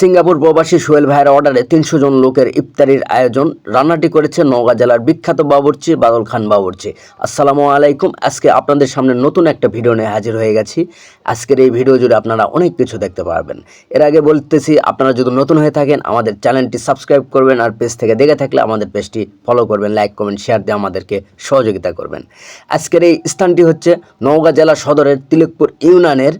Singapore প্রবাসী সোহেল ভাইয়ের অর্ডারে তিনশো জন লোকের ইফতারির আয়োজন রান্নাটি করেছে নওগাঁ জেলার বিখ্যাত বাবুর্চি, বাদল খান বাবুর্চি। আসসালামু আলাইকুম। আজকে আপনাদের সামনে নতুন একটা ভিডিও নিয়ে হাজির হয়ে গেছি। আজকের এই ভিডিও জুড়ে আপনারা অনেক কিছু দেখতে পারবেন। এর আগে বলতেছি, আপনারা যদি নতুন হয়ে থাকেন, আমাদের চ্যানেলটি সাবস্ক্রাইব করবেন আর পেজ থেকে দেখে থাকলে আমাদের পেজটি ফলো করবেন, লাইক, কমেন্ট, শেয়ার দিয়ে আমাদেরকে সহযোগিতা করবেন। আজকের এই স্থানটি হচ্ছে নওগাঁ জেলা সদরের তিলকপুর ইউনিয়নের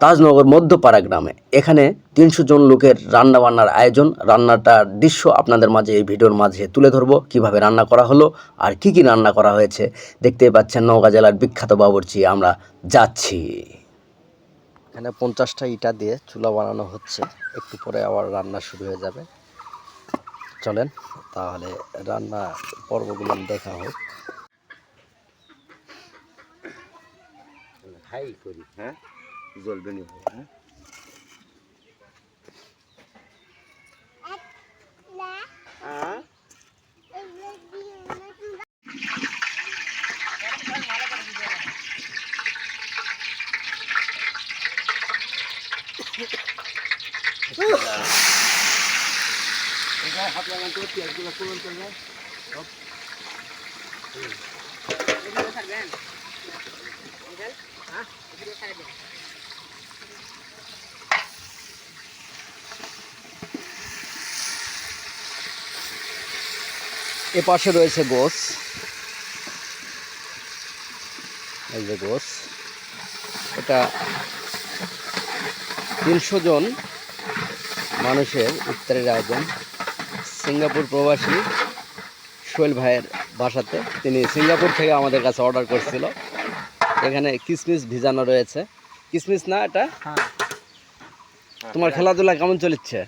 তাজনগর মধ্যপাড়া গ্রামে। এখানে তিনশো জন লোকের রান্না বান্নার আয়োজন। রান্নাটার দৃশ্য আপনাদের মাঝে এই ভিডিওর মাঝে তুলে ধরবো, কীভাবে রান্না করা হলো আর কি কি রান্না করা হয়েছে। দেখতেই পাচ্ছেন নওগাঁ জেলার বিখ্যাত বাবুর্চি, আমরা যাচ্ছি। এখানে পঞ্চাশটা ইটা দিয়ে চুলা বানানো হচ্ছে। একটু পরে আবার রান্না শুরু হয়ে যাবে। চলেন, তাহলে রান্না পর্বগুলো দেখা হোক। হাই করি হ্যাঁ? জ্বলবে নি হ্যাঁ? হ্যাঁ? হাত লাগান তো পেঁয়াজগুলো করুন চলবে এ পাশে রয়েছে গোস। এই যে গোস। এটা তিনশো জন মানুষের ইফতারের আয়োজন। সিঙ্গাপুর প্রবাসী সোহেল ভাইয়ের বাসাতে তিনি সিঙ্গাপুর থেকে আমাদের কাছে অর্ডার করছিল। এখানে কিসমিস ভিজানো রয়েছে। কিসমিস না এটা? তোমার খেলাধুলা কেমন চলেছে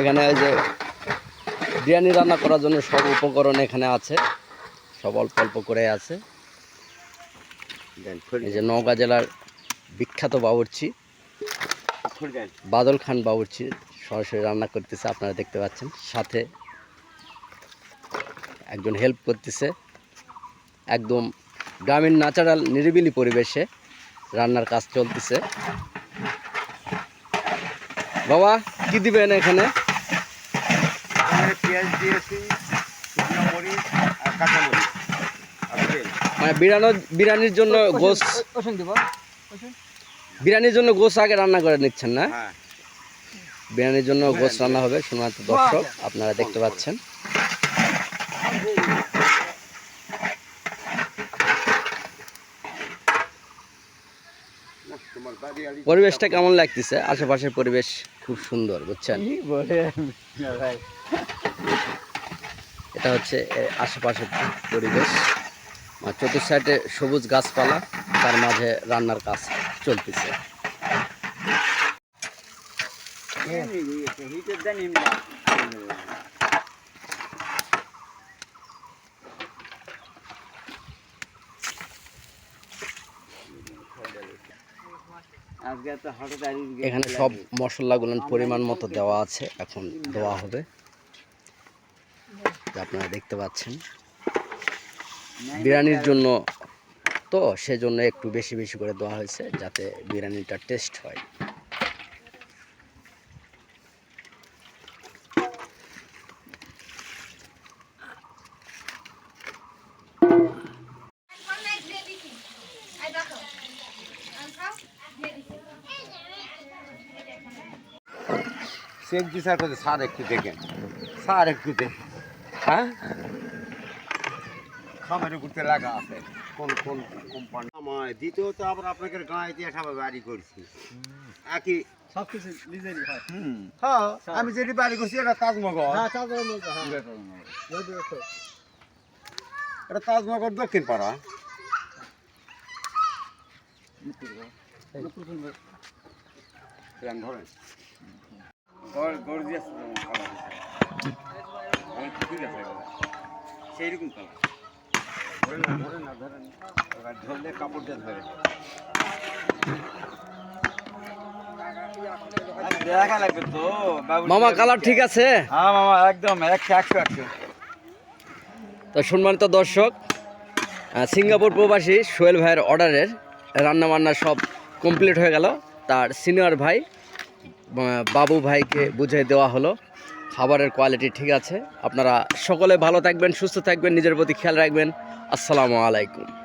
এখানে ওই যে বিরিয়ানি রান্না করার জন্য সব উপকরণ এখানে আছে। সব অল্প অল্প করে আছে। এই যে নওগাঁ জেলার বিখ্যাত বাবুর্চি বাদল খান বাবুর্চি সরাসরি রান্না করতেছে আপনারা দেখতে পাচ্ছেন। সাথে একজন হেল্প করতেছে। একদম গ্রামীণ ন্যাচারাল নিরিবিলি পরিবেশে রান্নার কাজ চলতেছে। বাবা কি দিবেন এখানে? পেঁয়াজ দিয়েছি শুকনো মরিচ আর কাঁচা মরিচ। আর তেল মানে বিরিয়ানো বিরিয়ানির জন্য গোস বিরিয়ানির জন্য গোস আগে রান্না করে নিচ্ছেন না? হ্যাঁ। বিরিয়ানির জন্য গোস রান্না হবে শুধুমাত্র দর্শক আপনারা দেখতে পাচ্ছেন। পরিবেশটা কেমন লাগতেছে? আশেপাশের পরিবেশ? খুব সুন্দর বুঝছেন এটা হচ্ছে আশেপাশের পরিবেশ আর চতুর্থ সাইডে সবুজ গাছপালা তার মাঝে রান্নার কাজ চলতেছে তো হঠাৎ আর এখানে সব মশলাগুলো পরিমাণ মতো দেওয়া আছে, এখন দেওয়া হবে। আপনারা দেখতে পাচ্ছেন। বিরিয়ানির জন্য তো সেজন্য একটু বেশি বেশি করে দেওয়া হয়েছে, যাতে বিরিয়ানিটা টেস্ট হয়। দি স্যার কোথায় স্যার একটু দেখেন স্যার একটু দেখেন হ্যাঁ খামারে ঘুরতে লাগা আছে কোন কোন কোম্পানি আমার দ্বিতীয়ত আবার আপনাকে গায়ে দিয়ে একটা বাড়ি করছি একই নিজেরই হয় হ্যাঁ আমি যেটি বাড়ি করছি এটা তাজমহল হ্যাঁ লোক হ্যাঁ এটা তাজমহল দক্ষিণ পাড়া ধরেন গর্জিয়াস ধরে না ধরে না ধরলে ধরে। মামা কালার ঠিক আছে? হ্যাঁ মামা একদম একশো একশো একশো। তো সম্মানিত দর্শক সিঙ্গাপুর প্রবাসী সোহেল ভাইয়ের অর্ডারের রান্নাবান্না সব কমপ্লিট হয়ে গেল। তার সিনিয়র ভাই বাবু ভাইকে বুঝিয়ে দেওয়া হলো। খাবারের কোয়ালিটি ঠিক আছে। আপনারা সকলে ভালো থাকবেন, সুস্থ থাকবেন, নিজের প্রতি খেয়াল রাখবেন। আসসালামু আলাইকুম।